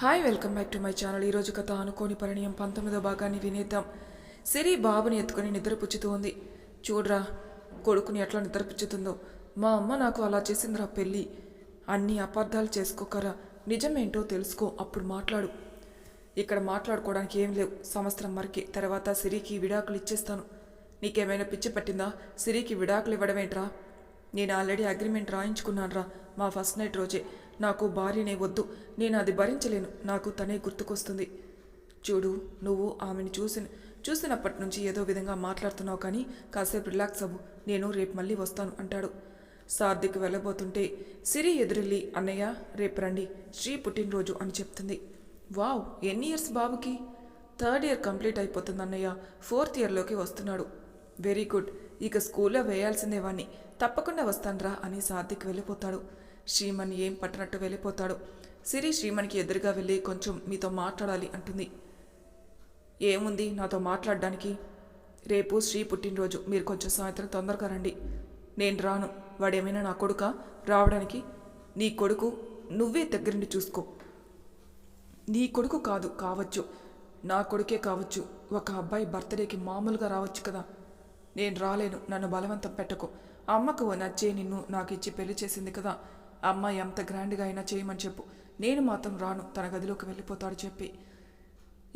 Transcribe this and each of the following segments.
Hi welcome back to my channel ఈరోజు కథ అనుకోని పరిణయం పంతొమ్మిదో భాగాన్ని వినేద్దాం. సిరి బాబుని ఎత్తుకొని నిద్రపుచ్చుతూ ఉంది చూడరా కొడుకుని ఎట్లా నిద్రపుచ్చుతుందో. మా అమ్మ నాకు అలా చేసిందిరా పెళ్ళి. అన్ని అపార్థాలు చేసుకోకరా. నిజమేంటో తెలుసుకో అప్పుడు మాట్లాడు. ఇక్కడ మాట్లాడుకోవడానికి ఏం లేవు. సంవత్సరం వరకే తర్వాత సిరికి విడాకులు ఇచ్చేస్తాను. నీకేమైనా పిచ్చి పట్టిందా? సిరికి విడాకులు ఇవ్వడమేంట్రా? నేను ఆల్రెడీ అగ్రిమెంట్ రాయించుకున్నానురా. మా ఫస్ట్ నైట్ రోజే. నాకు భార్యనే వద్దు. నేను అది భరించలేను. నాకు తనే గుర్తుకొస్తుంది. చూడు నువ్వు ఆమెను చూసిన చూసినప్పటి నుంచి ఏదో విధంగా మాట్లాడుతున్నావు కానీ కాసేపు రిలాక్స్ అవ్వు. నేను రేపు మళ్ళీ వస్తాను అంటాడు. సార్థికి వెళ్ళబోతుంటే సిరి ఎదురెళ్ళి అన్నయ్య రేపు రండి. శ్రీ పుట్టినరోజు అని చెప్తుంది. వావ్ ఎన్ని ఇయర్స్ బాబుకి? థర్డ్ ఇయర్ కంప్లీట్ అయిపోతుంది అన్నయ్య. ఫోర్త్ ఇయర్లోకి వస్తున్నాడు. Very good. ఇక స్కూల్లో వేయాల్సిందే వాణ్ణి. తప్పకుండా వస్తాన్రా అని సార్థిక్ వెళ్ళిపోతాడు. శ్రీమణి ఏం పట్టనట్టు వెళ్ళిపోతాడు. సిరి శ్రీమణికి ఎదురుగా వెళ్ళి కొంచెం మీతో మాట్లాడాలి అంటుంది. ఏముంది నాతో మాట్లాడడానికి? రేపు శ్రీ పుట్టినరోజు. మీరు కొంచెం సాయంత్రం తొందరగా రండి. నేను రాను. వాడేమైనా నా కొడుక? రావడానికి. నీ కొడుకు నువ్వే దగ్గరుండి చూసుకో. నీ కొడుకు కాదు కావచ్చు. నా కొడుకే కావచ్చు. ఒక అబ్బాయి బర్త్డేకి మామూలుగా రావచ్చు కదా. నేను రాలేను. నన్ను బలవంతం పెట్టకు. అమ్మకు నచ్చే నిన్ను నాకు ఇచ్చి పెళ్ళి చేసింది కదా. అమ్మ ఎంత గ్రాండ్గా అయినా చేయమని చెప్పు. నేను మాత్రం రాను. తన గదిలోకి వెళ్ళిపోతాడు చెప్పి.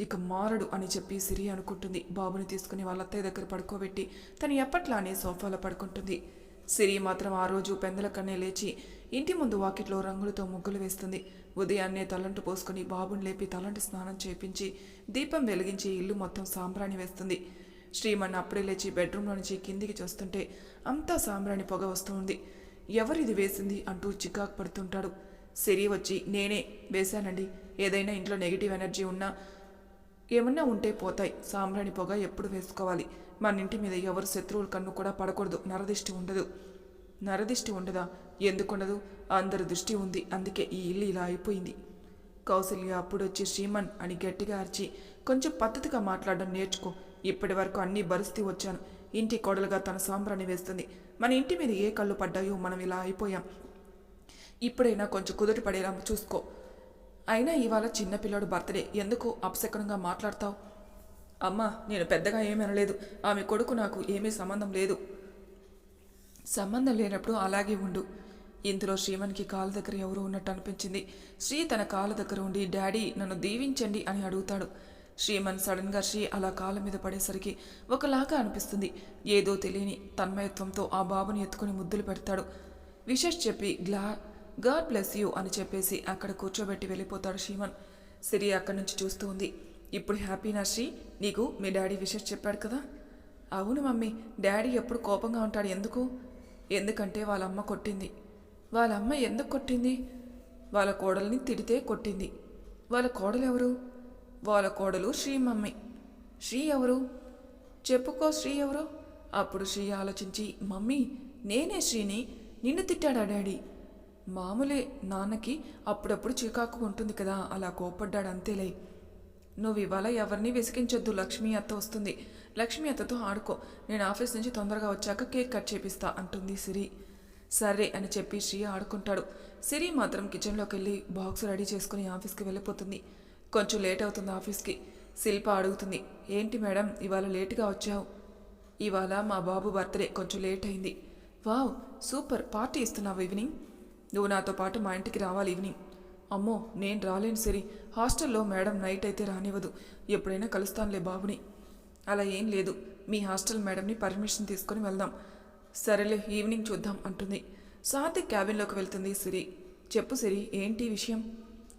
ఇక మారడు అని చెప్పి సిరి అనుకుంటుంది. బాబుని తీసుకుని వాళ్ళ అత్తయ్య దగ్గర పడుకోబెట్టి తను ఎప్పట్లానే సోఫాలో పడుకుంటుంది. సిరి మాత్రం ఆ రోజు పెందల కన్నే లేచి ఇంటి ముందు వాకిట్లో రంగులతో ముగ్గులు వేస్తుంది. ఉదయాన్నే తలంటు పోసుకుని బాబుని లేపి తలంటు స్నానం చేపించి దీపం వెలిగించి ఇల్లు మొత్తం సాంబ్రాణి వేస్తుంది. శ్రీమన్ అప్పుడే లేచి బెడ్రూమ్లో నుంచి కిందికి చూస్తుంటే అంతా సాంబ్రాణి పొగ వస్తుంది ఎవరిది వేసింది అంటూ చికాకు పడుతుంటాడు. సిరి వచ్చి నేనే వేశానండి. ఏదైనా ఇంట్లో నెగిటివ్ ఎనర్జీ ఉన్నా ఏమన్నా ఉంటే పోతాయి. సాంబ్రాణి పొగ ఎప్పుడు వేసుకోవాలి? మన ఇంటి మీద ఎవరు శత్రువుల కన్ను కూడా పడకూడదు. నరదిష్టి ఉండదు. నరదిష్టి ఉండదా? ఎందుకుండదు? అందరి దృష్టి ఉంది. అందుకే ఈ ఇల్లు ఇలా అయిపోయింది. కౌసల్య అప్పుడొచ్చి శ్రీమన్ అని గట్టిగా అరిచి కొంచెం పద్ధతిగా మాట్లాడడం నేర్చుకో. ఇప్పటి వరకు అన్నీ భరిస్తూ వచ్చాను. ఇంటి కోడలుగా తన సాంబ్రాన్ని వేస్తుంది. మన ఇంటి మీద ఏ కళ్ళు పడ్డాయో మనం ఇలా అయిపోయాం. ఇప్పుడైనా కొంచెం కుదుటి పడేలా చూసుకో. అయినా ఇవాళ చిన్నపిల్లాడు బర్త్డే. ఎందుకు అపశకనంగా మాట్లాడతావు? అమ్మా నేను పెద్దగా ఏమీ అనలేదు. ఆమె కొడుకు నాకు ఏమీ సంబంధం లేదు. సంబంధం లేనప్పుడు అలాగే ఉండు. ఇందులో శ్రీమన్కి కాలు దగ్గర ఎవరు ఉన్నట్టు అనిపించింది. శ్రీ తన కాళ్ళ దగ్గర ఉండి డాడీ నన్ను దీవించండి అని అడుగుతాడు. శ్రీమన్ సడన్గా శ్రీ అలా కాళ్ళ మీద పడేసరికి ఒకలాగా అనిపిస్తుంది. ఏదో తెలియని తన్మయత్వంతో ఆ బాబుని ఎత్తుకుని ముద్దులు పెడతాడు. విశేష్ చెప్పి గ్లా గాడ్ బ్లెస్ యూ అని చెప్పేసి అక్కడ కూర్చోబెట్టి వెళ్ళిపోతాడు శ్రీమన్. సిరి అక్కడి నుంచి చూస్తూ ఉంది. ఇప్పుడు హ్యాపీనా శ్రీ? నీకు మీ డాడీ విశేష్ చెప్పాడు కదా? అవును మమ్మీ డాడీ ఎప్పుడు కోపంగా ఉంటాడు ఎందుకు? ఎందుకంటే వాళ్ళ అమ్మ కొట్టింది. వాళ్ళ అమ్మ ఎందుకు కొట్టింది? వాళ్ళ కోడల్ని తిడితే కొట్టింది. వాళ్ళ కోడలు ఎవరు వాళ్ళ కోడలు శ్రీ మమ్మీ. శ్రీ ఎవరు? చెప్పుకో శ్రీ ఎవరు? అప్పుడు శ్రీ ఆలోచించి మమ్మీ నేనే శ్రీని నిన్ను తిట్టాడా డాడీ? మామూలే నాన్నకి అప్పుడప్పుడు చికాకు ఉంటుంది కదా అలా కోపడ్డాడు అంతేలే. నువ్వు ఇవాళ ఎవరిని విసిగించొద్దు లక్ష్మీ అత్త వస్తుంది. లక్ష్మీ అత్తతో ఆడుకో నేను ఆఫీస్ నుంచి తొందరగా వచ్చాక కేక్ కట్ చేపిస్తా అంటుంది సిరి. సరే అని చెప్పి శ్రీ ఆడుకుంటాడు. సిరి మాత్రం కిచెన్లోకి వెళ్ళి బాక్స్ రెడీ చేసుకుని ఆఫీస్కి వెళ్ళిపోతుంది. కొంచెం లేట్ అవుతుంది ఆఫీస్కి. శిల్ప అడుగుతుంది ఏంటి మేడం ఇవాళ లేటుగా వచ్చావు? ఇవాళ మా బాబు బర్త్డే కొంచెం లేట్ అయింది. వావ్ సూపర్ పార్టీ ఇస్తున్నావు ఈవినింగ్? నువ్వు నాతో పాటు మా ఇంటికి రావాలి ఈవినింగ్. అమ్మో నేను రాలేను సరే హాస్టల్లో మేడం నైట్ అయితే రానివ్వదు ఎప్పుడైనా కలుస్తానులే బాబుని. అలా ఏం లేదు మీ హాస్టల్ మేడంని పర్మిషన్ తీసుకొని వెళ్దాం. సరేలే ఈవినింగ్ చూద్దాం అంటుంది. సాత్విక్ క్యాబిన్లోకి వెళ్తుంది సిరి. చెప్పు సిరి ఏంటి విషయం?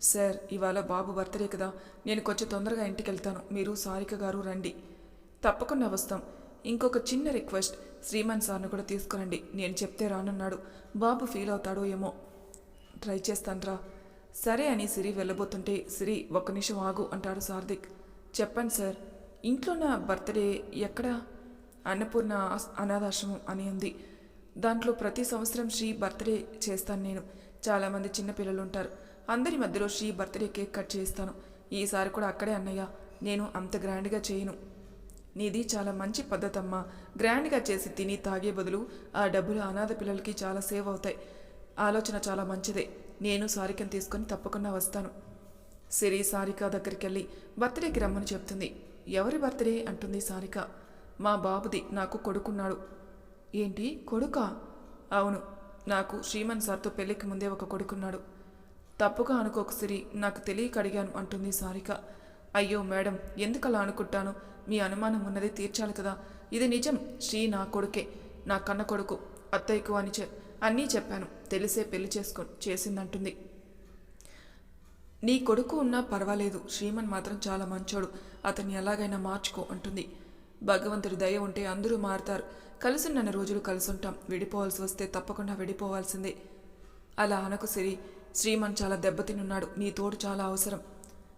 సార్ ఇవాళ బాబు బర్త్డే కదా. నేను కొంచెం తొందరగా ఇంటికి వెళ్తాను మీరు సారిక గారు రండి. తప్పకుండా వస్తాం. ఇంకొక చిన్న రిక్వెస్ట్. శ్రీమాన్ సార్ను కూడా తీసుకురండి. నేను చెప్తే రానన్నాడు. బాబు ఫీల్ అవుతాడో ఏమో. ట్రై చేస్తాన్రా. సరే అని సిరి వెళ్ళబోతుంటే సిరి ఒక్క నిమిషం ఆగు అంటాడు సార్దిక్ చెప్పండి సార్. ఇంట్లో నా బర్త్డే ఎక్కడ? అన్నపూర్ణ అనాథాశ్రమం అని ఉంది దాంట్లో ప్రతి సంవత్సరం శ్రీ బర్త్డే చేస్తాను నేను. చాలామంది చిన్నపిల్లలు ఉంటారు అందరి మధ్యలో శ్రీ బర్త్డే కేక్ కట్ చేస్తాను. ఈసారి కూడా అక్కడే అన్నయ్య నేను అంత గ్రాండ్గా చేయను. నీది చాలా మంచి పద్ధతమ్మా. గ్రాండ్గా చేసి తిని తాగే బదులు ఆ డబ్బులు అనాథ పిల్లలకి చాలా సేవ్ అవుతాయి. ఆలోచన చాలా మంచిదే. నేను సారికను తీసుకొని తప్పకుండా వస్తాను. సిరి సారిక దగ్గరికి వెళ్ళి బర్త్డేకి రమ్మని చెప్తుంది. ఎవరి బర్త్డే? అంటుంది సారిక. మా బాబుది నాకు కొడుకున్నాడు. ఏంటి? కొడుకా? అవును. నాకు శ్రీమన్ సార్తో పెళ్ళికి ముందే ఒక కొడుకున్నాడు. తప్పుగా అనుకోకు సిరి నాకు తెలియక అడిగాను అంటుంది సారిక. అయ్యో మేడం ఎందుకు అలా అనుకుంటాను? మీ అనుమానం ఉన్నది తీర్చాలి కదా. ఇది నిజం. శ్రీ నా కొడుకే. నా కన్న కొడుకు. అత్తయ్యకు అని చె అన్నీ చెప్పాను. తెలిసే పెళ్ళి చేసుకో చేసిందంటుంది. నీ కొడుకు ఉన్నా పర్వాలేదు. శ్రీమన్ మాత్రం చాలా మంచోడు. అతన్ని ఎలాగైనా మార్చుకో అంటుంది. భగవంతుడి దయ ఉంటే అందరూ మారుతారు. నన్ను రోజులు కలుసుంటాం. విడిపోవాల్సి వస్తే తప్పకుండా విడిపోవాల్సిందే. అలా అనకు సిరి. శ్రీమన్ చాలా దెబ్బతినున్నాడు. నీ తోడు చాలా అవసరం.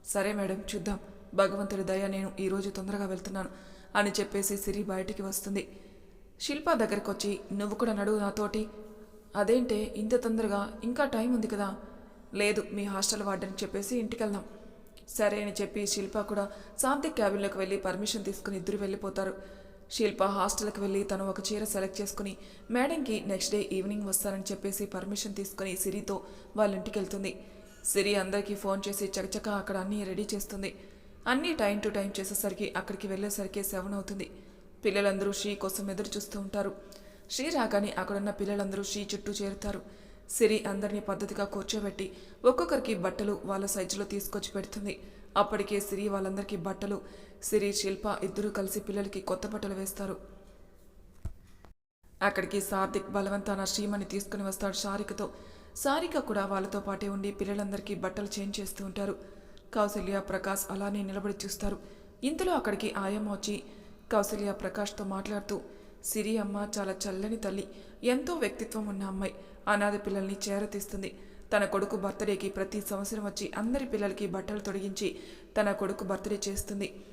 సరే మేడం చూద్దాం. భగవంతుడి దయ నేను ఈరోజు తొందరగా వెళ్తున్నాను అని చెప్పేసి సిరి బయటికి వస్తుంది. శిల్ప దగ్గరకు వచ్చి నువ్వు కూడా నడువు నాతోటి. అదేంటే ఇంత తొందరగా ఇంకా టైం ఉంది కదా. లేదు మీ హాస్టల్ వార్డని చెప్పేసి ఇంటికి వెళ్దాం సరే అని చెప్పి శిల్ప కూడా శాంతి క్యాబిన్లోకి వెళ్ళి పర్మిషన్ తీసుకుని ఇద్దరు వెళ్ళిపోతారు. శిల్ప హాస్టల్కి వెళ్ళి తను ఒక చీర సెలెక్ట్ చేసుకుని మేడంకి నెక్స్ట్ డే ఈవినింగ్ వస్తారని చెప్పేసి పర్మిషన్ తీసుకుని సిరితో వాళ్ళ ఇంటికి వెళ్తుంది సిరి అందరికీ ఫోన్ చేసి చకచక అక్కడ అన్నీ రెడీ చేస్తుంది. అన్నీ టైం టు టైం చేసేసరికి అక్కడికి వెళ్ళేసరికి సెవెన్ అవుతుంది. పిల్లలందరూ షీ కోసం ఎదురు చూస్తూ ఉంటారు. శ్రీ రాగానే అక్కడున్న పిల్లలందరూ షీ చుట్టూ చేరుతారు. సిరి అందరినీ పద్ధతిగా కూర్చోబెట్టి ఒక్కొక్కరికి బట్టలు వాళ్ళ సైజులో తీసుకొచ్చి పెడుతుంది. అప్పటికే సిరి వాళ్ళందరికీ బట్టలు సిరి శిల్ప ఇద్దరూ కలిసి పిల్లలకి కొత్త బట్టలు వేస్తారు. అక్కడికి సార్థిక్ బలవంతాన శ్రీమని తీసుకుని వస్తాడు సారికతో. సారిక కూడా వాళ్ళతో పాటే ఉండి పిల్లలందరికీ బట్టలు చేంజ్ చేస్తూ ఉంటారు. కౌసల్య ప్రకాష్ అలానే నిలబడి చూస్తారు. ఇంతలో అక్కడికి ఆయమ్మ వచ్చి కౌసల్య ప్రకాష్తో మాట్లాడుతూ సిరి అమ్మ చాలా చల్లని తల్లి. ఎంతో వ్యక్తిత్వం ఉన్న అమ్మాయి. అనాథ పిల్లల్ని చేరతీస్తుంది. తన కొడుకు బర్త్డేకి ప్రతి సంవత్సరం వచ్చి అందరి పిల్లలకి బట్టలు తొడిగించి తన కొడుకు బర్త్డే చేస్తుంది.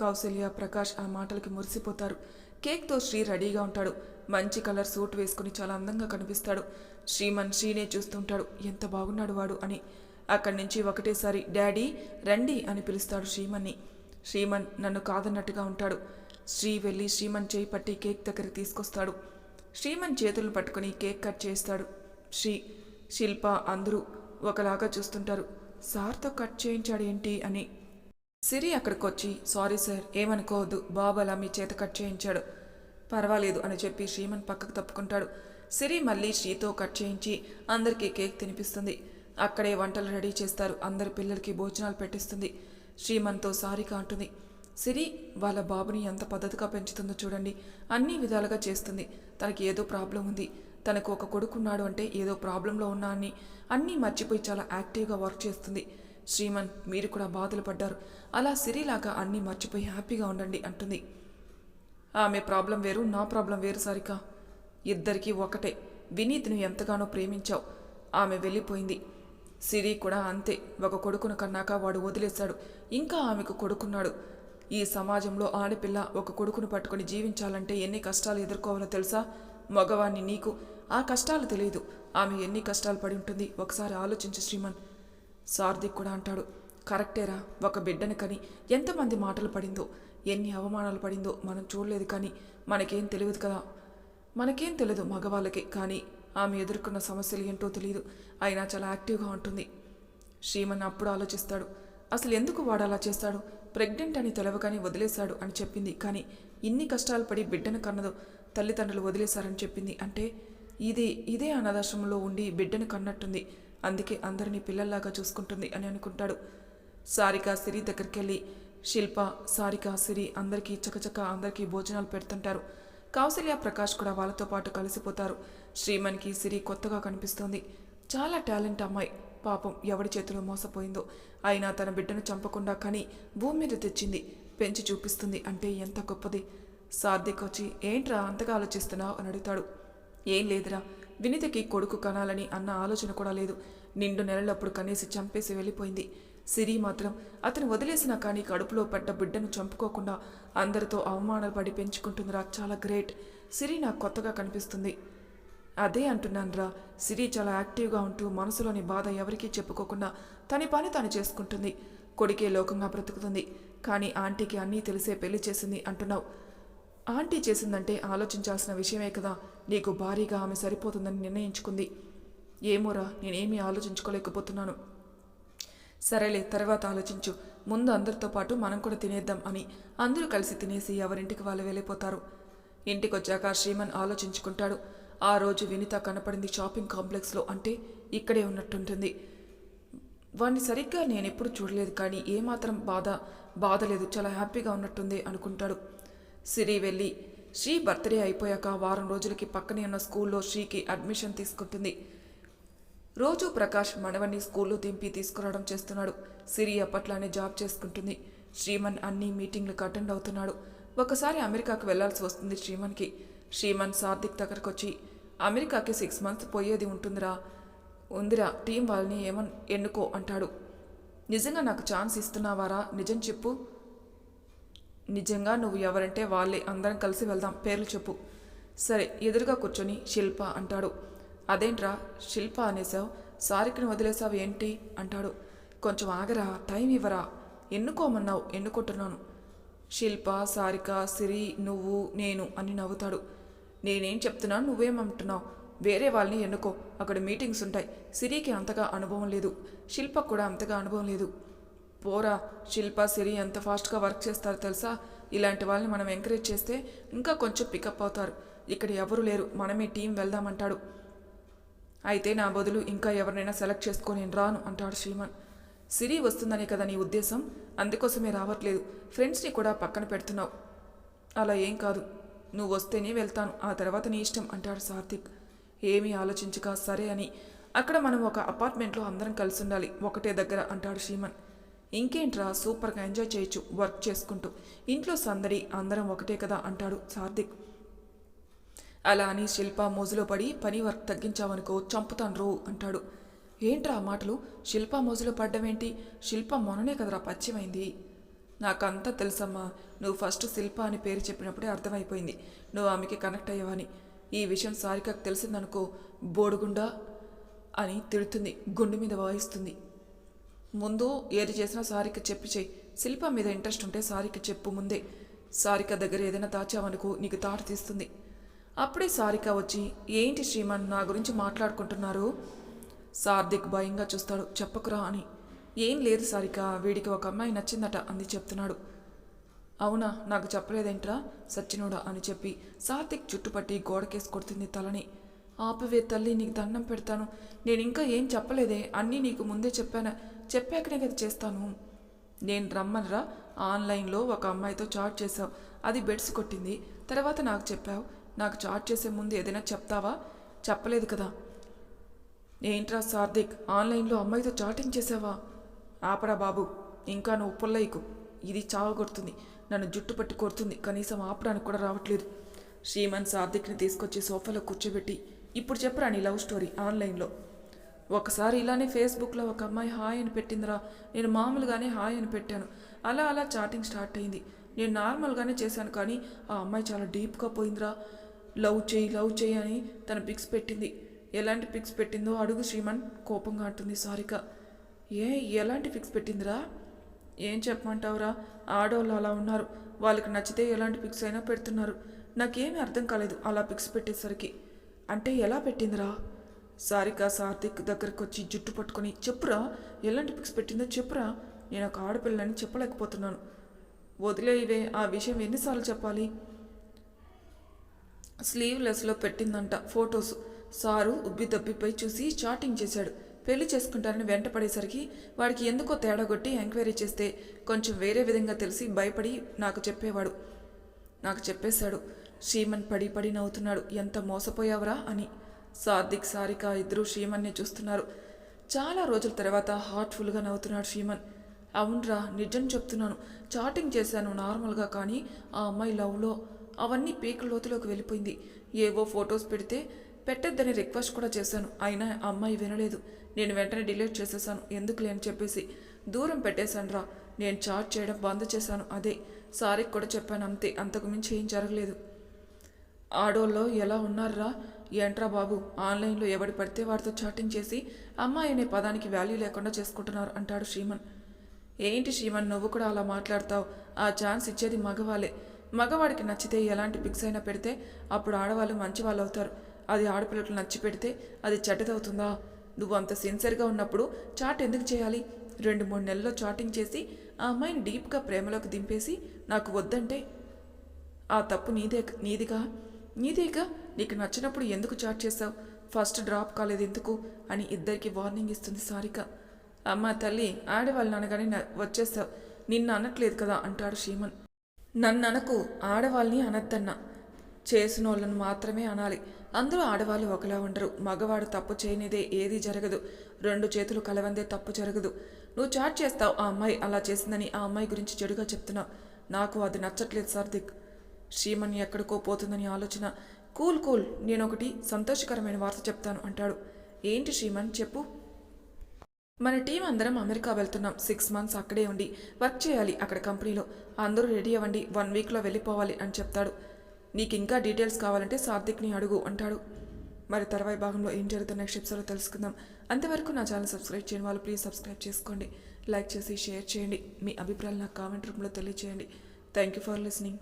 కౌసల్య ప్రకాష్ ఆ మాటలకి మురిసిపోతారు. కేక్తో శ్రీ రెడీగా ఉంటాడు. మంచి కలర్ సూట్ వేసుకుని చాలా అందంగా కనిపిస్తాడు. శ్రీమన్ శ్రీనే చూస్తుంటాడు. ఎంత బాగున్నాడు వాడు అని. అక్కడి నుంచి ఒకటేసారి డాడీ రండి అని పిలుస్తాడు శ్రీమన్ని. శ్రీమన్ నన్ను కాదన్నట్టుగా ఉంటాడు. శ్రీ వెళ్ళి శ్రీమన్ చేయి పట్టి కేక్ దగ్గర తీసుకొస్తాడు. శ్రీమన్ చేతులు పట్టుకుని కేక్ కట్ చేస్తాడు. శ్రీ శిల్ప అందరూ ఒకలాగా చూస్తుంటారు. సార్తో కట్ చేయించాడు ఏంటి అని. సిరి అక్కడికి వచ్చి సారీ సార్ ఏమనుకోవద్దు బాబు అలా మీ చేత కట్ చేయించాడు. పర్వాలేదు అని చెప్పి శ్రీమన్ పక్కకు తప్పుకుంటాడు. సిరి మళ్ళీ శ్రీతో కట్ చేయించి అందరికీ కేక్ తినిపిస్తుంది. అక్కడే వంటలు రెడీ చేస్తారు. అందరి పిల్లలకి భోజనాలు పెట్టిస్తుంది. శ్రీమన్తో సారీగా అంటుంది సిరి వాళ్ళ బాబుని ఎంత పద్ధతిగా పెంచుతుందో చూడండి. అన్ని విధాలుగా చేస్తుంది. తనకి ఏదో ప్రాబ్లం ఉంది. తనకు ఒక కొడుకున్నాడు అంటే ఏదో ప్రాబ్లంలో ఉన్నా అని అన్నీ మర్చిపోయి చాలా యాక్టివ్గా వర్క్ చేస్తుంది. శ్రీమన్ మీరు కూడా బాధలు పడ్డారు. అలా సిరిలాగా అన్నీ మర్చిపోయి హ్యాపీగా ఉండండి అంటుంది. ఆమె ప్రాబ్లం వేరు నా ప్రాబ్లం వేరు సారిక. ఇద్దరికీ ఒకటే. వినీత్ను ఎంతగానో ప్రేమించావు. ఆమె వెళ్ళిపోయింది. సిరి కూడా అంతే. ఒక కొడుకును కన్నాక వాడు వదిలేశాడు. ఇంకా ఆమెకు కొడుకున్నాడు. ఈ సమాజంలో ఆడపిల్ల ఒక కొడుకును పట్టుకొని జీవించాలంటే ఎన్ని కష్టాలు ఎదుర్కోవాలో తెలుసా? మగవాణ్ణి నీకు ఆ కష్టాలు తెలియదు. ఆమె ఎన్ని కష్టాలు పడి ఉంటుంది? ఒకసారి ఆలోచించు శ్రీమన్. సార్దిక్ కూడా అంటాడు. కరెక్టేరా ఒక బిడ్డను కని ఎంతమంది మాటలు పడిందో ఎన్ని అవమానాలు పడిందో మనం చూడలేదు కానీ మనకేం తెలియదు కదా. మనకేం తెలియదు మగవాళ్ళకి కానీ ఆమె ఎదుర్కొన్న సమస్యలు ఏంటో తెలియదు. అయినా చాలా యాక్టివ్గా ఉంటుంది. శ్రీమన్ అప్పుడు ఆలోచిస్తాడు. అసలు ఎందుకు వాడు అలా చేస్తాడు? ప్రెగ్నెంట్ అని తెలవగానే వదిలేశాడు అని చెప్పింది కానీ ఇన్ని కష్టాలు పడి బిడ్డను కన్నదో. తల్లిదండ్రులు వదిలేశారని చెప్పింది. అంటే ఇది ఇదే అనాథాశ్రమంలో ఉండి బిడ్డను కన్నట్టుంది. అందుకే అందరినీ పిల్లల్లాగా చూసుకుంటుంది అని అనుకుంటాడు. సారిక సిరి దగ్గరికి వెళ్ళి శిల్ప సారిక సిరి అందరికీ చకచక అందరికీ భోజనాలు పెడుతుంటారు. కౌసల్య ప్రకాష్ కూడా వాళ్ళతో పాటు కలిసిపోతారు. శ్రీమన్కి సిరి కొత్తగా కనిపిస్తోంది. చాలా టాలెంట్ అమ్మాయి. పాపం ఎవడి చేతిలో మోసపోయిందో. అయినా తన బిడ్డను చంపకుండా కని భూమి మీద తెచ్చింది. పెంచి చూపిస్తుంది అంటే ఎంత గొప్పది. సార్థిక్ ఏంట్రా అంతగా ఆలోచిస్తున్నావు? అని అడుగుతాడు. ఏం లేదురా వినితకి కొడుకు కనాలని అన్న ఆలోచన కూడా లేదు. నిండు నెలలప్పుడు కనేసి చంపేసి వెళ్ళిపోయింది. సిరి మాత్రం అతను వదిలేసినా కానీ కడుపులో పడ్డ బిడ్డను చంపుకోకుండా అందరితో అవమానాలు పడి పెంచుకుంటుందిరా చాలా గ్రేట్. సిరి నాకు కొత్తగా కనిపిస్తుంది. అదే అంటున్నానురా. సిరి చాలా యాక్టివ్గా ఉంటూ మనసులోని బాధ ఎవరికీ చెప్పుకోకుండా తన పని తాను చేసుకుంటుంది. కొడుకే లోకంగా బ్రతుకుతుంది. కానీ ఆంటీకి అన్నీ తెలిసే పెళ్ళి చేసింది అంటున్నావు. ఆంటీ చేసిందంటే ఆలోచించాల్సిన విషయమే కదా. నీకు భారీగా ఆమె సరిపోతుందని నిర్ణయించుకుంది. ఏమోరా నేనేమీ ఆలోచించుకోలేకపోతున్నాను. సరేలే తర్వాత ఆలోచించు. ముందు అందరితో పాటు మనం కూడా తినేద్దాం అని. అందరూ కలిసి తినేసి ఎవరింటికి వాళ్ళు వెళ్ళిపోతారు. ఇంటికొచ్చాక శ్రీమన్ ఆలోచించుకుంటాడు. ఆ రోజు వినిత కనపడింది షాపింగ్ కాంప్లెక్స్లో అంటే ఇక్కడే ఉన్నట్టుంటుంది. వాణ్ణి సరిగ్గా నేను ఎప్పుడు చూడలేదు కానీ ఏమాత్రం బాధ బాధ లేదు. చాలా హ్యాపీగా ఉన్నట్టుంది అనుకుంటాడు. సిరి వెళ్ళి శ్రీ బర్త్డే అయిపోయాక వారం రోజులకి పక్కనే ఉన్న స్కూల్లో శ్రీకి అడ్మిషన్ తీసుకుంటుంది. రోజు ప్రకాష్ మనవని స్కూల్లో దింపి తీసుకురావడం చేస్తున్నాడు. సిరి అప్పట్లానే జాబ్ చేసుకుంటుంది. శ్రీమన్ అన్ని మీటింగ్లకు అటెండ్ అవుతున్నాడు. ఒకసారి అమెరికాకు వెళ్ళాల్సి వస్తుంది శ్రీమన్కి. శ్రీమన్ సార్థిక్ దగ్గరకు వచ్చి అమెరికాకి సిక్స్ మంత్స్ పోయేది ఉంటుందిరా. ఉందిరా టీం వాళ్ళని ఏమన్ ఎన్నుకో అంటాడు. నిజంగా నాకు ఛాన్స్ ఇస్తున్నావారా? నిజం చెప్పు. నిజంగా నువ్వు ఎవరంటే వాళ్ళే అందరం కలిసి వెళ్దాం. పేర్లు చెప్పు. సరే ఎదురుగా కూర్చొని శిల్ప అంటాడు. అదేంట్రా శిల్ప అనేసావు సారికిని వదిలేసావు ఏంటి? అంటాడు. కొంచెం ఆగరా టైం ఇవ్వరా? ఎన్నుకోమన్నావు? ఎన్నుకుంటున్నాను. శిల్ప సారిక సిరి నువ్వు నేను అని నవ్వుతాడు. నేనేం చెప్తున్నాను నువ్వేమంటున్నావు? వేరే వాళ్ళని ఎన్నుకో. అక్కడ మీటింగ్స్ ఉంటాయి. సిరికి అంతగా అనుభవం లేదు. శిల్పకు కూడా అంతగా అనుభవం లేదు. పోరా శిల్ప సిరి ఎంత ఫాస్ట్గా వర్క్ చేస్తారో తెలుసా? ఇలాంటి వాళ్ళని మనం ఎంకరేజ్ చేస్తే ఇంకా కొంచెం పికప్ అవుతారు. ఇక్కడ ఎవరు లేరు మనమే టీం వెళ్దామంటాడు. అయితే నా బదులు ఇంకా ఎవరినైనా సెలెక్ట్ చేసుకొని నేను రాను అంటాడు శ్రీమన్. సిరి వస్తుందనే కదా నీ ఉద్దేశం? అందుకోసమే రావట్లేదు. ఫ్రెండ్స్ని కూడా పక్కన పెడుతున్నావు. అలా ఏం కాదు. నువ్వు వస్తేనే వెళ్తాను. ఆ తర్వాత నీ ఇష్టం అంటాడు సార్థిక్. ఏమీ ఆలోచించక సరే అని. అక్కడ మనం ఒక అపార్ట్మెంట్లో అందరం కలిసి ఉండాలి. ఒకటే దగ్గర అంటాడు శ్రీమన్. ఇంకేంట్రా సూపర్గా ఎంజాయ్ చేయొచ్చు వర్క్ చేసుకుంటూ. ఇంట్లో సందడి అందరం ఒకటే కదా అంటాడు సార్థిక్ అలా అని శిల్ప మోజులో పడి పని వర్క్ తగ్గించావనుకో చంపుతాను అంటాడు. ఏంట్రా మాటలు? శిల్ప మోజులో పడ్డమేంటి? శిల్ప మొన్ననే కదరా పచ్చిమైంది నాకంతా తెలుసమ్మా నువ్వు ఫస్ట్ శిల్ప అని పేరు చెప్పినప్పుడే అర్థమైపోయింది. నువ్వు ఆమెకి కనెక్ట్ అయ్యావని. ఈ విషయం సారికకు తెలిసిందనుకో బోడుగుండా అని తిడుతుంది గుండె మీద వాయిస్తుంది. ముందు ఏది చేసినా సారిక చెప్పి చెయ్యి. శిల్ప మీద ఇంట్రెస్ట్ ఉంటే సారిక చెప్పు ముందే. సారిక దగ్గర ఏదైనా దాచావనుకో నీకు తాట తీస్తుంది. అప్పుడే సారిక వచ్చి ఏంటి శ్రీమన్ నా గురించి మాట్లాడుకుంటున్నారు? సార్థిక్ భయంగా చూస్తాడు. చెప్పకురా అని. ఏం లేదు సారిక వీడికి ఒక అమ్మాయి నచ్చిందట అంది చెప్తున్నాడు. అవునా నాకు చెప్పలేదేంట్రా? సచ్చినోడా అని చెప్పి సార్థిక్ చుట్టుపట్టి గోడకేసి కొడుతుంది తలని. ఆపవే తల్లి నీకు దండం పెడతాను. నేను ఇంకా ఏం చెప్పలేదే? అన్నీ నీకు ముందే చెప్పాను. చెప్పాకనే కదా చేస్తాను. నేను రమ్మనరా? ఆన్లైన్లో ఒక అమ్మాయితో చాట్ చేసావు అది బెడ్స్ కొట్టింది. తర్వాత నాకు చెప్పావు. నాకు చాట్ చేసే ముందు ఏదైనా చెప్తావా? చెప్పలేదు కదా. ఏంట్రా సార్దిక్ ఆన్లైన్లో అమ్మాయితో చాటింగ్ చేసావా ఆపరా బాబు. ఇంకా నువ్వు పుల్లయ్యకు ఇది చావగొడుతుంది నన్ను జుట్టు పట్టి కొడుతుంది. కనీసం ఆపడానికి కూడా రావట్లేదు. శ్రీమన్ సార్దిక్ని తీసుకొచ్చి సోఫాలో కూర్చోబెట్టి. ఇప్పుడు చెప్పరా నీ లవ్ స్టోరీ ఆన్లైన్లో? ఒకసారి ఇలానే ఫేస్బుక్లో ఒక అమ్మాయి హాయ్ అని పెట్టిందిరా. నేను మామూలుగానే హాయ్ అని పెట్టాను. అలా అలా చాటింగ్ స్టార్ట్ అయింది. నేను నార్మల్గానే చేశాను కానీ ఆ అమ్మాయి చాలా డీప్గా పోయిందిరా. లవ్ చేయి లవ్ చేయి అని తన పిక్స్ పెట్టింది. ఎలాంటి పిక్స్ పెట్టిందో అడుగు శ్రీమన్ కోపంగా అంటుంది సారిక. ఏ ఎలాంటి పిక్స్ పెట్టిందిరా? ఏం చెప్పమంటావురా? ఆడవాళ్ళు అలా ఉన్నారు. వాళ్ళకి నచ్చితే ఎలాంటి పిక్స్ అయినా పెడుతున్నారు. నాకేమీ అర్థం కాలేదు అలా పిక్స్ పెట్టేసరికి. అంటే ఎలా పెట్టిందిరా? సారిక సార్థిక్ దగ్గరకు వచ్చి జుట్టు పట్టుకొని చెప్పురా ఎలాంటి పిక్స్ పెట్టిందో చెప్పురా నేను ఒక ఆడపిల్లని చెప్పలేకపోతున్నాను. వదిలేవే ఆ విషయం ఎన్నిసార్లు చెప్పాలి? స్లీవ్లెస్లో పెట్టిందంట ఫొటోస్. సారు ఉబ్బి దబ్బిపై చూసి చాటింగ్ చేశాడు. పెళ్ళి చేసుకుంటారని వెంటపడేసరికి వాడికి ఎందుకో తేడా కొట్టి ఎంక్వైరీ చేస్తే కొంచెం వేరే విధంగా తెలిసి భయపడి నాకు చెప్పేవాడు. నాకు చెప్పేశాడు. శ్రీమన్ పడి పడి నవ్వుతున్నాడు. ఎంత మోసపోయావురా అని. సార్దిక్ సారిక ఇద్దరు శ్రీమన్ని చూస్తున్నారు. చాలా రోజుల తర్వాత హార్ట్ఫుల్గా నవ్వుతున్నాడు శ్రీమన్. అవునరా నిజం చెప్తున్నాను. చాటింగ్ చేశాను నార్మల్గా కానీ ఆ అమ్మాయి లవ్లో. అవన్నీ పీక లోతులోకి వెళ్ళిపోయింది. ఏవో ఫొటోస్ పెడితే పెట్టద్దని రిక్వెస్ట్ కూడా చేశాను. అయినా ఆ అమ్మాయి వినలేదు. నేను వెంటనే డిలీట్ చేసేసాను ఎందుకులే అని చెప్పేసి దూరం పెట్టేశాను రా నేను చాట్ చేయడం బంద్ చేశాను. అదే సారీకి కూడా చెప్పాను అంతే. అంతకు మించి ఏం జరగలేదు. ఆడోళ్ళు ఎలా ఉన్నారా ఏంట్రా బాబు ఆన్లైన్లో ఎవడి పడితే వాడితో చాటింగ్ చేసి అమ్మాయి అనే పదానికి వాల్యూ లేకుండా చేసుకుంటున్నారు అంటాడు శ్రీమన్. ఏంటి శ్రీమన్ నువ్వు కూడా అలా మాట్లాడతావు? ఆ ఛాన్స్ ఇచ్చేది మగవాళ్ళే. మగవాడికి నచ్చితే ఎలాంటి పిక్స్ అయినా పెడితే అప్పుడు ఆడవాళ్ళు మంచి వాళ్ళు అవుతారు అది ఆడపిల్లలకు నచ్చి పెడితే అది చెడ్డదవుతుందా? నువ్వు అంత సిన్సియర్గా ఉన్నప్పుడు చాట్ ఎందుకు చేయాలి? రెండు మూడు నెలల్లో చాటింగ్ చేసి ఆ అమ్మాయిని డీప్గా ప్రేమలోకి దింపేసి నాకు వద్దంటే? ఆ తప్పు నీదే నీదిగా? నీదేగా? నీకు నచ్చినప్పుడు ఎందుకు చాట్ చేశావు? ఫస్ట్ డ్రాప్ కాలేదు ఎందుకు? అని ఇద్దరికి వార్నింగ్ ఇస్తుంది సారిక. అమ్మ తల్లి ఆడవాళ్ళు అనగానే వచ్చేస్తావు నిన్ను అనట్లేదు కదా అంటాడు శ్రీమన్. నన్ను అనకు ఆడవాళ్ళని అనద్దన్నా. చేసిన వాళ్ళని మాత్రమే అనాలి. అందరూ ఆడవాళ్ళు ఒకలా ఉండరు. మగవాడు తప్పు చేయనిదే ఏది జరగదు. రెండు చేతులు కలవందే తప్పు జరగదు. నువ్వు చాట్ చేస్తావు ఆ అమ్మాయి అలా చేసిందని ఆ అమ్మాయి గురించి చెడుగా చెప్తున్నావు. నాకు అది నచ్చట్లేదు సార్ దిక్ శ్రీమణి ఎక్కడికో పోతుందని ఆలోచన. కూల్ కూల్ నేను ఒకటి సంతోషకరమైన వార్త చెప్తాను అంటాడు. ఏంటి శ్రీమన్ చెప్పు. మన టీం అందరం అమెరికా వెళ్తున్నాం. సిక్స్ మంత్స్ అక్కడే ఉండి వర్క్ చేయాలి అక్కడ కంపెనీలో. అందరూ రెడీ అవ్వండి వన్ వీక్లో వెళ్ళిపోవాలి అని చెప్తాడు. నీకు ఇంకా డీటెయిల్స్ కావాలంటే సాత్విక్ని అడుగు అంటాడు. మరి తర్వాయి భాగంలో ఏం జరుగుతున్న ఎపిసోడ్లో తెలుసుకుందాం. అంతవరకు నా ఛానల్ సబ్స్క్రైబ్ చేయని వాళ్ళు ప్లీజ్ సబ్స్క్రైబ్ చేసుకోండి. లైక్ చేసి షేర్ చేయండి. మీ అభిప్రాయాలు నాకు కామెంట్ రూపంలో తెలియజేయండి థ్యాంక్ యూ ఫర్ లిసనింగ్.